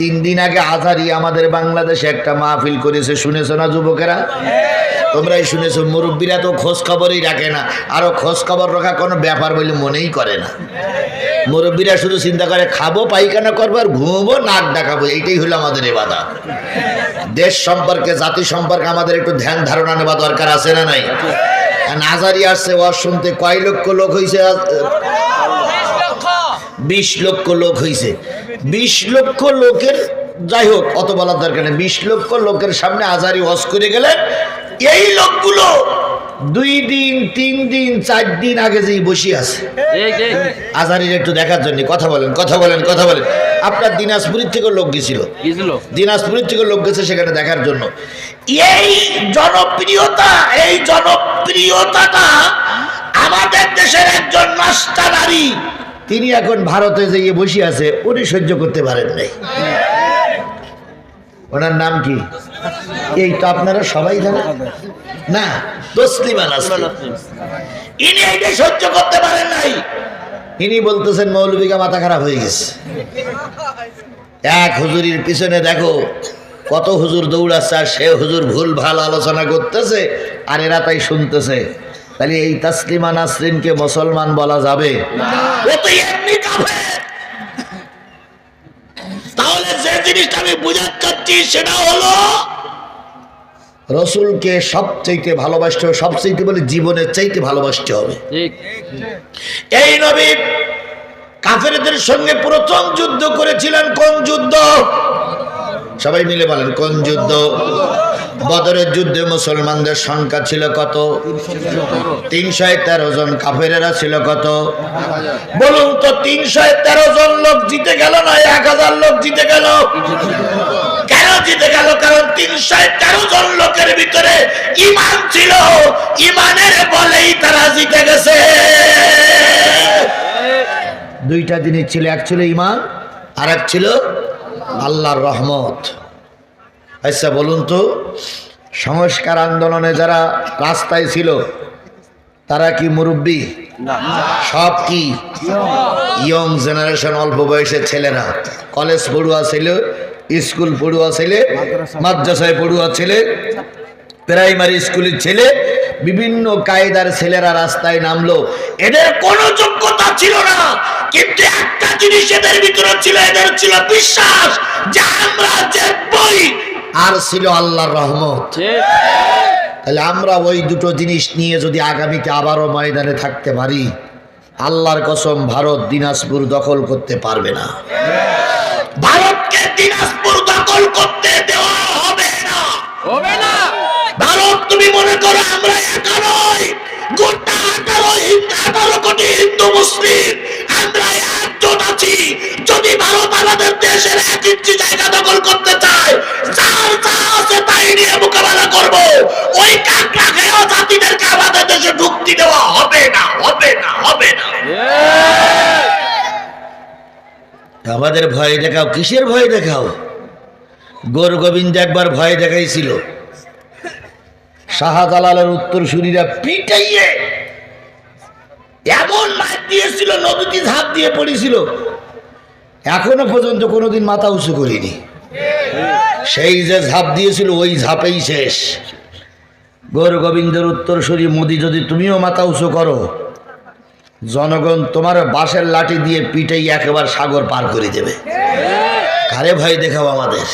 তিন দিন আগে আজারি আমাদের বাংলাদেশে একটা মাহফিল করেছে, শুনেছো না যুবকেরা? তোমরাই শুনেছো, মুরব্বীরা তো খোঁজ খবরই রাখে না। আরও খোঁজ খবর রাখা কোনো ব্যাপার বলে মনেই করে না। মুরব্বীরা শুধু চিন্তা করে, খাব, পায়খানা করব আর ঘুমবো, নাক ডাকাবো, এইটাই হলো আমাদের এ বাধা দেশ সম্পর্কে, জাতি সম্পর্কে আমাদের একটু ধ্যান ধারণা নেওয়া দরকার আছে না নাই? নাজারি আসছে, ওয়াজ শুনতে কয় লক্ষ লোক হয়েছে বিশ লক্ষ লোক হয়েছে বিশ লক্ষ লোকের যাই হোক অত বলার দরকার নেই। বিশ লক্ষ লোকের সামনে আজারি ওয়াজ করে গেলেন এই লোকগুলো দুই দিন তিন দিন চার দিন আগে যেই বসে আছে। আজারির একটু দেখার জন্য কথা বলেন কথা বলেন কথা বলেন। আপনার দিনাজপুরের থেকে লোক গেছিল। দিনাজপুরের থেকে লোক গেছে সেখানে দেখার জন্য। এই জনপ্রিয়তা এই জনপ্রিয়তাটা আমাদের দেশের একজন মাস্টার নারী তিনি এখন ভারতে যেয়ে বসে আছে, উনি সহ্য করতে পারেন নাই। ওনার নাম কি? এই তো আপনারা সবাই জানেন। না, তসলিমা নাসরিন। ইনি এটা সহ্য করতে পারেন নাই। ইনি বলতেছেন মৌলবিকা মাথা খারাপ হয়ে গেছে। এক হুজুরির পিছনে দেখো, কত হুজুর দৌড়াচ্ছে আর সে হুজুর ভুল, ভালো আলোচনা করতেছে, আর এরা তাই শুনতেছে। তাহলে এই তাসলিমা নাসরিনকে মুসলমান বলা যাবে? ও তো এমনি কাফের। তাহলে যে জিনিসটা আমি বুঝাতে চাচ্ছি সেটা হলো রসুলকে সবচাইতে ভালোবাসতে হবে সবচাইতে বলে জীবনের চাইতে ভালোবাসতে হবে। ঠিক। এই নবী কাফেরদের সঙ্গে প্রথম যুদ্ধ করেছিলেন কোন যুদ্ধ? সবাই মিলে বলেন কোন যুদ্ধ? বদরের যুদ্ধে মুসলমানদের সংখ্যা ছিল কত? তিনশো তেরো জন। কাফেরেরা ছিল কত? বলুন তো তিনশো তেরো জন লোক জিতে গেল না এক হাজার লোক জিতে গেল? কেন জিতে গেল? কারণ তিনশো তেরো জন লোকের ভিতরে ইমান ছিল। ইমানের বলেই তারা জিতে গেছে। দুইটা জিনিস ছিল, এক ছিল ইমান আর এক ছিল আল্লাহর রহমত। আচ্ছা বলুন তো সংস্কার আন্দোলনে যারা রাস্তায় ছিল তারা কি মুরব্বী? সব কি? ইয়ং জেনারেশন অল্প বয়সের ছেলেরা। কলেজ পড়ুয়া ছিল স্কুল পড়ুয়া ছেলে মাদ্রাসায় পড়ুয়া ছেলে প্রাইমারি স্কুলের ছেলে বিভিন্ন কায়দার ছেলেরা রাস্তায় নামলো। এদের কোনো যোগ্যতা ছিল না কিন্তু একটা জিনিস এদের ভিতরে ছিল এদের ছিল বিশ্বাস যে আমরা জিতবই আর ছিল আল্লাহর রহমত। তাহলে আমরা ওই দুটো জিনিস নিয়ে যদি আগামীতে আবারও ময়দানে থাকতে পারি আল্লাহর কসম ভারত দিনাজপুর দখল করতে পারবে না। ভারতকে দিনাজপুর দখল করতে আমাদের ভয় দেখাও, কিসের ভয় দেখাও? গোর গোবিন্দ একবার ভয় দেখাইছিল। শাহজালালের উত্তর সুরীরা পিটাইয়ে এমন মার দিয়েছিল, নদীতে ঝাঁপ দিয়ে পড়েছিল। এখনও পর্যন্ত কোনোদিন মাথা উঁচু করিনি। সেই যে ঝাঁপ দিয়েছিল, ওই ঝাঁপেই শেষ। গৌর গোবিন্দের উত্তর সরি মোদি, যদি তুমিও মাথা উঁচু করো জনগণ তোমার বাঁশের লাঠি দিয়ে পিটাই একেবারে সাগর পার করে দেবে। কারে ভয় দেখাও আমাদের?